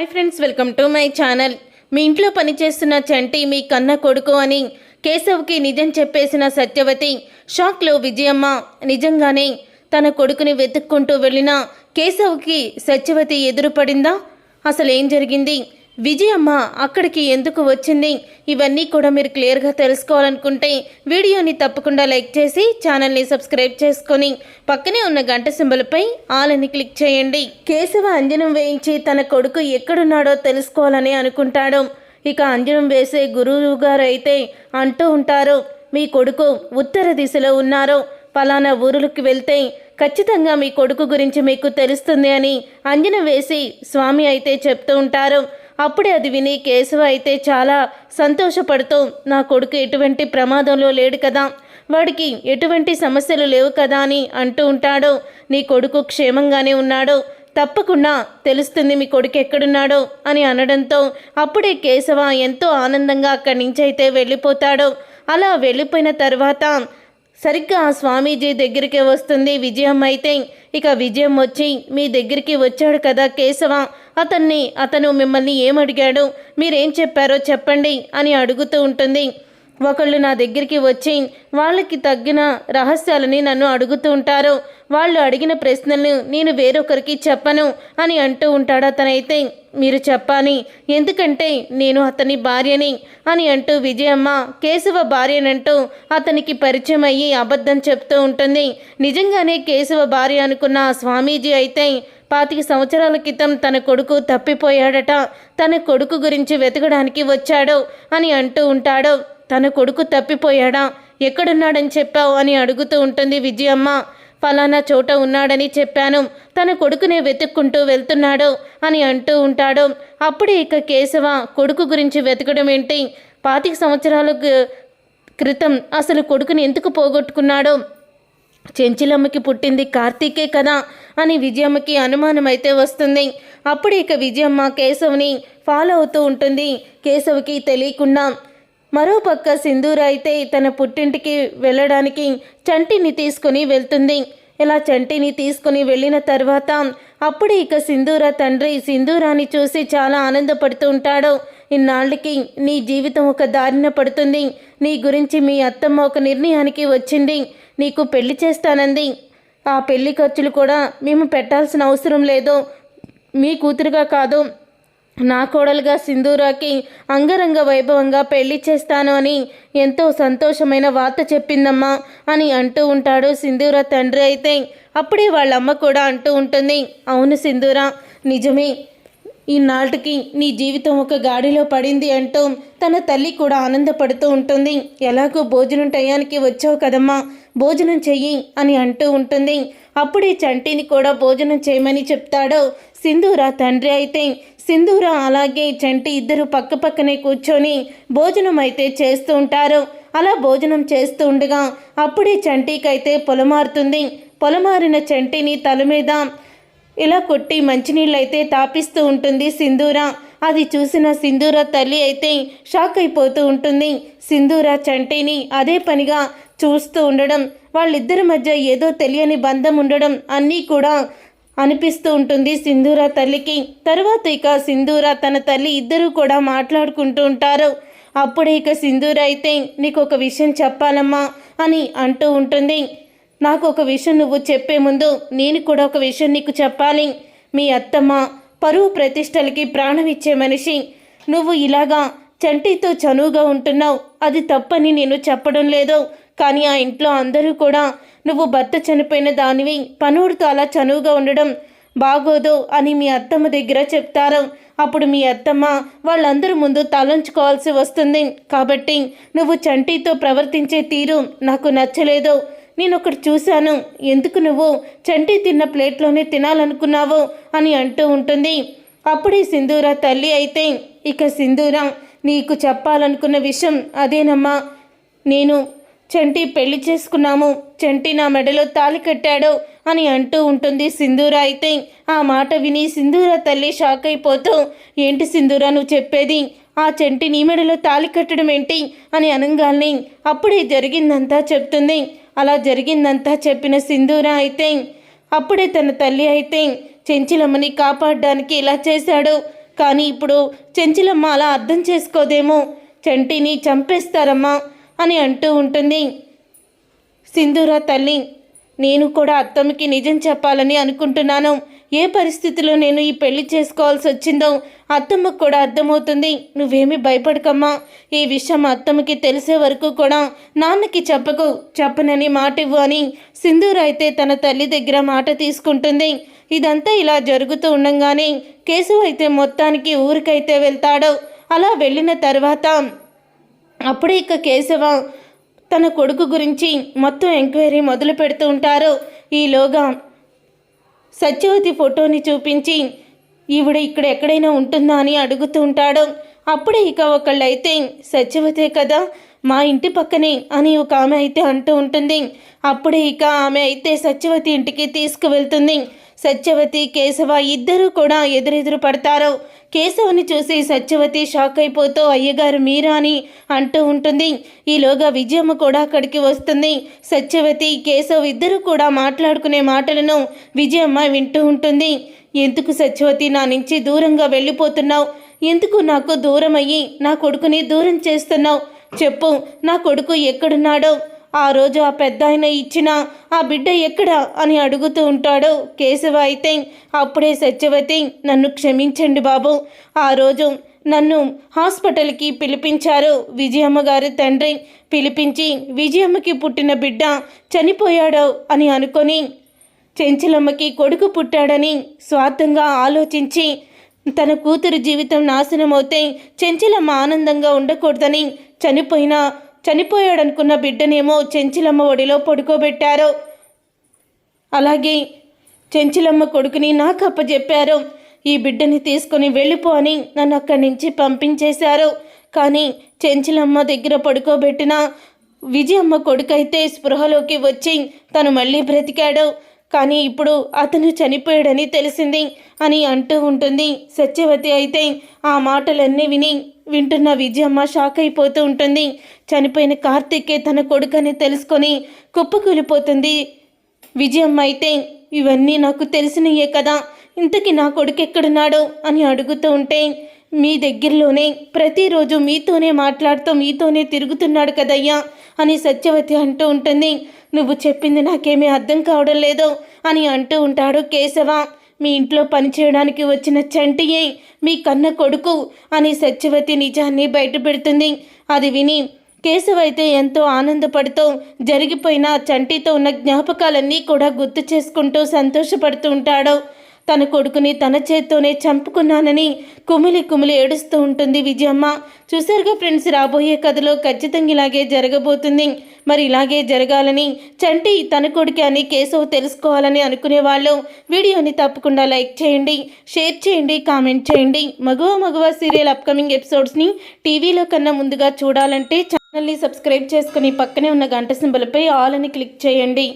Hi friends welcome to my channel మీ ఇంట్లో పనిచేస్తున్న చంటి మీ కన్న కొడుకు అని కేశవ్కి నిజం చెప్పేసిన సత్యవతి షాక్లో విజయమ్మ నిజంగానే తన కొడుకుని వెతుక్కుంటూ వెళ్ళిన కేశవ్కి సత్యవతి ఎదురుపడిందా? అసలు ఏం జరిగింది? విజయమ్మ అక్కడికి ఎందుకు వచ్చింది? ఇవన్నీ కూడా మీరు క్లియర్గా తెలుసుకోవాలనుకుంటే వీడియోని తప్పకుండా లైక్ చేసి ఛానల్ని సబ్స్క్రైబ్ చేసుకొని పక్కనే ఉన్న గంట సింబల్పై ఆల్ అని క్లిక్ చేయండి. కేశవ అంజనం వేయించి తన కొడుకు ఎక్కడున్నాడో తెలుసుకోవాలని అనుకుంటాడు. ఇక అంజనం వేసే గురువు గారు అయితే అంటూ ఉంటారు మీ కొడుకు ఉత్తర దిశలో ఉన్నారు. పలానా ఊరులకు వెళ్తే ఖచ్చితంగా మీ కొడుకు గురించి మీకు తెలుస్తుంది అని అంజనం వేసి స్వామి అయితే చెప్తూ ఉంటారు. అప్పుడే అది విని కేశవ అయితే చాలా సంతోషపడుతూ నా కొడుకు ఎటువంటి ప్రమాదంలో లేడు కదా వాడికి ఎటువంటి సమస్యలు లేవు కదా అని అంటూ ఉంటాడు. నీ కొడుకు క్షేమంగానే ఉన్నాడు. తప్పకుండా తెలుస్తుంది మీ కొడుకు ఎక్కడున్నాడో అని అనడంతో అప్పుడే కేశవ ఎంతో ఆనందంగా అక్కడి నుంచి అయితే వెళ్ళిపోతాడు. అలా వెళ్ళిపోయిన తర్వాత సరిగ్గా ఆ స్వామీజీ దగ్గరికి వస్తుంది. విజయం అయితే ఇక విజయం వచ్చి మీ దగ్గరికి వచ్చాడు కదా కేశవ. అతన్ని అతను మిమ్మల్ని ఏమడిగాడు? మీరేం చెప్పారో చెప్పండి అని అడుగుతూ ఉంటుంది. ఒకళ్ళు నా దగ్గరికి వచ్చి వాళ్ళకి తగ్గిన రహస్యాలని నన్ను అడుగుతూ ఉంటారు. వాళ్ళు అడిగిన ప్రశ్నలను నేను వేరొకరికి చెప్పను అని అంటూ ఉంటాడు అతనైతే. మీరు చెప్పాలి. ఎందుకంటే నేను అతని భార్యని అని అంటూ విజయమ్మ కేశవ భార్యనంటూ అతనికి పరిచయం అయ్యి అబద్ధం చెప్తూ ఉంటుంది. నిజంగానే కేశవ భార్య అనుకున్న స్వామీజీ అయితే పాతిక సంవత్సరాల క్రితం తన కొడుకు తప్పిపోయాడట. తన కొడుకు గురించి వెతకడానికి వచ్చాడు అని అంటూ ఉంటాడు. తన కొడుకు తప్పిపోయాడా? ఎక్కడున్నాడని చెప్పావు అని అడుగుతూ ఉంటుంది విజయమ్మ. ఫలానా చోట ఉన్నాడని చెప్పాను. తన కొడుకునే వెతుక్కుంటూ వెళ్తున్నాడు అని అంటూ ఉంటాడు. అప్పుడే ఇక కేశవ కొడుకు గురించి వెతకడం ఏంటి? పాతిక సంవత్సరాల క్రితం అసలు కొడుకుని ఎందుకు పోగొట్టుకున్నాడో? చెంచిలమ్మకి పుట్టింది కార్తీకే కదా అని విజయమ్మకి అనుమానం అయితే వస్తుంది. అప్పుడు ఇక విజయమ్మ కేశవ్ని ఫాలో అవుతూ ఉంటుంది. కేశవ్కి తెలియకుండా మరోపక్క సింధూర అయితే తన పుట్టింటికి వెళ్ళడానికి చంటిని తీసుకుని వెళ్తుంది. ఇలా చంటిని తీసుకుని వెళ్ళిన తర్వాత అప్పుడు ఇక సింధూర తండ్రి సింధూరాన్ని చూసి చాలా ఆనందపడుతూ ఉంటాడు. ఇన్నాళ్ళకి నీ జీవితం ఒక దారిన పడుతుంది. నీ గురించి మీ అత్తమ్మ ఒక నిర్ణయానికి వచ్చింది. నీకు పెళ్ళి చేస్తానంది. ఆ పెళ్ళి ఖర్చులు కూడా మేము పెట్టాల్సిన అవసరం లేదు. మీ కూతురుగా కాదు. నా కోడలుగా సింధూరాకి అంగరంగ వైభవంగా పెళ్ళి చేస్తాను అని ఎంతో సంతోషమైన వార్త చెప్పిందమ్మా అని అంటూ ఉంటాడు సింధూర తండ్రి అయితే. అప్పుడే వాళ్ళ అమ్మ కూడా అంటూ ఉంటుంది అవును సింధూర నిజమే. ఈనాటికి నీ జీవితం ఒక గాడిలో పడింది అంటూ తన తల్లి కూడా ఆనందపడుతూ ఉంటుంది. ఎలాగో భోజనం టయానికి వచ్చావు కదమ్మా భోజనం చెయ్యి అని అంటూ ఉంటుంది. అప్పుడే చంటిని కూడా భోజనం చేయమని చెప్తాడు సింధూర తండ్రి అయితే. సింధూర అలాగే చంటి ఇద్దరు పక్క పక్కనే కూర్చొని భోజనం అయితే చేస్తూ ఉంటారు. అలా భోజనం చేస్తూ ఉండగా అప్పుడే చంటికైతే పొలమారుతుంది. పొలమారిన చంటిని తల మీద ఇలా కొట్టి మంచినీళ్ళైతే తాపిస్తూ ఉంటుంది సింధూర. అది చూసిన సింధూర తల్లి అయితే షాక్ అయిపోతూ ఉంటుంది. సింధూర చంటిని అదే పనిగా చూస్తూ ఉండడం వాళ్ళిద్దరి మధ్య ఏదో తెలియని బంధం ఉండడం అన్నీ కూడా అనిపిస్తూ ఉంటుంది సింధూర తల్లికి. తర్వాత ఇక సింధూర తన తల్లి ఇద్దరూ కూడా మాట్లాడుకుంటూ ఉంటారు. అప్పుడే ఇక సింధూర అయితే నీకు ఒక విషయం చెప్పాలమ్మా అని అంటూ ఉంటుంది. నాకు ఒక విషయం నువ్వు చెప్పే ముందు నేను కూడా ఒక విషయం నీకు చెప్పాలి. మీ అత్తమ్మ పరువు ప్రతిష్టలకి ప్రాణం ఇచ్చే మనిషి. నువ్వు ఇలాగా చంటితో చనువుగా ఉంటున్నావు. అది తప్పని నేను చెప్పడం లేదు. కానీ ఆ ఇంట్లో అందరూ కూడా నువ్వు భర్త చనిపోయిన దానివి పనుడితో అలా చనువుగా ఉండడం బాగోదు అని మీ అత్తమ్మ దగ్గర చెప్తారు. అప్పుడు మీ అత్తమ్మ వాళ్ళందరి ముందు తలంచుకోవాల్సి వస్తుంది. కాబట్టి నువ్వు చంటితో ప్రవర్తించే తీరు నాకు నచ్చలేదు. నేను ఒకటి చూశాను. ఎందుకు నువ్వు చంటి తిన్న ప్లేట్లోనే తినాలనుకున్నావు అని అంటూ ఉంటుంది. అప్పుడే సింధూర తల్లి అయితే ఇక సింధూర నీకు చెప్పాలనుకున్న విషయం అదేనమ్మా. నేను చంటి పెళ్ళి చేసుకున్నాము. చంటి నా మెడలో తాలి కట్టాడు అని అంటూ ఉంటుంది సింధూర అయితే. ఆ మాట విని సింధూర తల్లి షాక్ అయిపోతూ ఏంటి సింధూర నువ్వు చెప్పేది? ఆ చంటి నీ మెడలో తాలి కట్టడం ఏంటి? అని అనగానే అప్పుడే జరిగిందంతా చెప్తుంది. అలా జరిగిందంతా చెప్పిన సింధూర అయితే అప్పుడే తన తల్లి అయితే చెంచిలమ్మని కాపాడడానికి ఇలా చేశాడు. కానీ ఇప్పుడు చెంచిలమ్మ అలా అర్థం చేసుకోదేమో? చంటిని చంపేస్తారమ్మా. అని అంటూ ఉంటుంది. సింధూర తల్లి నేను కూడా అత్తమ్మకి నిజం చెప్పాలని అనుకుంటున్నాను. ఏ పరిస్థితిలో నేను ఈ పెళ్ళి చేసుకోవాల్సి వచ్చిందో అత్తమ్మకు కూడా అర్థమవుతుంది. నువ్వేమి భయపడకమ్మా. ఈ విషయం అత్తమ్మకి తెలిసే వరకు కూడా నాన్నకి చెప్పకు చెప్పనని మాట ఇవ్వు అని సింధూర అయితే తన తల్లి దగ్గర మాట తీసుకుంటుంది. ఇదంతా ఇలా జరుగుతూ ఉండంగానే కేశవ్ అయితే మొత్తానికి ఊరికైతే వెళ్తాడు. అలా వెళ్ళిన తర్వాత అప్పుడే ఇక కేశవ తన కొడుకు గురించి మొత్తం ఎంక్వైరీ మొదలు పెడుతూ ఉంటారు. ఈలోగా సత్యవతి ఫోటోని చూపించి ఈవిడ ఇక్కడ ఎక్కడైనా ఉంటుందా? అని అడుగుతూ ఉంటాడు. అప్పుడే ఇక ఒకళ్ళైతే సత్యవతే కదా మా ఇంటి పక్కనే అని ఒక ఆమె అయితే అంటూ ఉంటుంది. అప్పుడే ఇక ఆమె అయితే సత్యవతి ఇంటికి తీసుకువెళ్తుంది. సత్యవతి కేశవ ఇద్దరూ కూడా ఎదురెదురు పడతారు. కేశవుని చూసి సత్యవతి షాక్ అయిపోతూ అయ్యగారు మీరా అని అంటూ ఉంటుంది. ఈలోగా విజయమ్మ కూడా అక్కడికి వస్తుంది. సత్యవతి కేశవ్ ఇద్దరు కూడా మాట్లాడుకునే మాటలను విజయమ్మ వింటూ ఉంటుంది. ఎందుకు సత్యవతి నా నుంచి దూరంగా వెళ్ళిపోతున్నావు? ఎందుకు నాకు దూరం అయ్యి నా కొడుకుని దూరం చేస్తున్నావు? చెప్పు నా కొడుకు ఎక్కడున్నాడో? ఆ రోజు ఆ పెద్ద ఆయన ఇచ్చిన ఆ బిడ్డ ఎక్కడ? అని అడుగుతూ ఉంటాడు కేశవ అయితే. అప్పుడే సత్యవతి నన్ను క్షమించండి బాబు. ఆ రోజు నన్ను హాస్పిటల్కి పిలిపించారు విజయమ్మ గారి తండ్రి. పిలిపించి విజయమ్మకి పుట్టిన బిడ్డ చనిపోయాడు అని అనుకొని చెంచలమ్మకి కొడుకు పుట్టాడని స్వార్థంగా ఆలోచించి తన కూతురు జీవితం నాశనమవుతే చెంచలమ్మ ఆనందంగా ఉండకూడదని చనిపోయిన చనిపోయాడనుకున్న బిడ్డనేమో చెంచిలమ్మ ఒడిలో పడుకోబెట్టారు. అలాగే చెంచిలమ్మ కొడుకుని నాకు అప్పచెప్పారు ఈ బిడ్డని తీసుకొని వెళ్ళిపో అని నన్ను అక్కడి నుంచి పంపించేశారు. కానీ చెంచిలమ్మ దగ్గర పడుకోబెట్టిన విజయమ్మ కొడుకైతే స్పృహలోకి వచ్చి తను మళ్ళీ బ్రతికాడు. కానీ ఇప్పుడు అతను చనిపోయాడని తెలిసింది అని అంటూ ఉంటుంది. సత్యవతి అయితే ఆ మాటలన్నీ విని వింటున్న విజయమ్మ షాక్ అయిపోతూ ఉంటుంది. చనిపోయిన కార్తీకే తన కొడుకని తెలుసుకొని కుప్పకూలిపోతుంది. విజయమ్మ అయితే ఇవన్నీ నాకు తెలిసినయే కదా ఇంతకీ నా కొడుకు ఎక్కడున్నాడో అని అడుగుతూ ఉంటే మీ దగ్గరలోనే ప్రతిరోజు మీతోనే మాట్లాడుతూ మీతోనే తిరుగుతున్నాడు కదయ్యా అని సత్యవతి అంటూ ఉంటుంది. నువ్వు చెప్పింది నాకేమీ అర్థం కావడం లేదు అని అంటూ ఉంటాడు కేశవ. మీ ఇంట్లో పనిచేయడానికి వచ్చిన చంటియే మీ కన్న కొడుకు అని సత్యవతి నిజాన్ని బయటపెడుతుంది అది విని కేశవైతే ఎంతో ఆనందపడుతూ జరిగిపోయిన చంటితో ఉన్న జ్ఞాపకాలన్నీ కూడా గుర్తు చేసుకుంటూ సంతోషపడుతూ ఉంటాడు. తన కొడుకుని తన చేత్తోనే చంపుకున్నానని కుమిలి కుమిలి ఏడుస్తూ ఉంటుంది విజయమ్మ. చూసారుగా ఫ్రెండ్స్ రాబోయే కథలో ఖచ్చితంగా ఇలాగే జరగబోతుంది. మరి ఇలాగే జరగాలని చంటి తన కొడుకే అని కేశవ్ తెలుసుకోవాలని అనుకునే వాళ్ళు వీడియోని తప్పకుండా లైక్ చేయండి షేర్ చేయండి కామెంట్ చేయండి. మగువ మగువ సీరియల్ అప్కమింగ్ ఎపిసోడ్స్ని టీవీలో కన్నా ముందుగా చూడాలంటే ఛానల్ని సబ్స్క్రైబ్ చేసుకుని పక్కనే ఉన్న గంట సింబల్పై ఆల్ అని క్లిక్ చేయండి.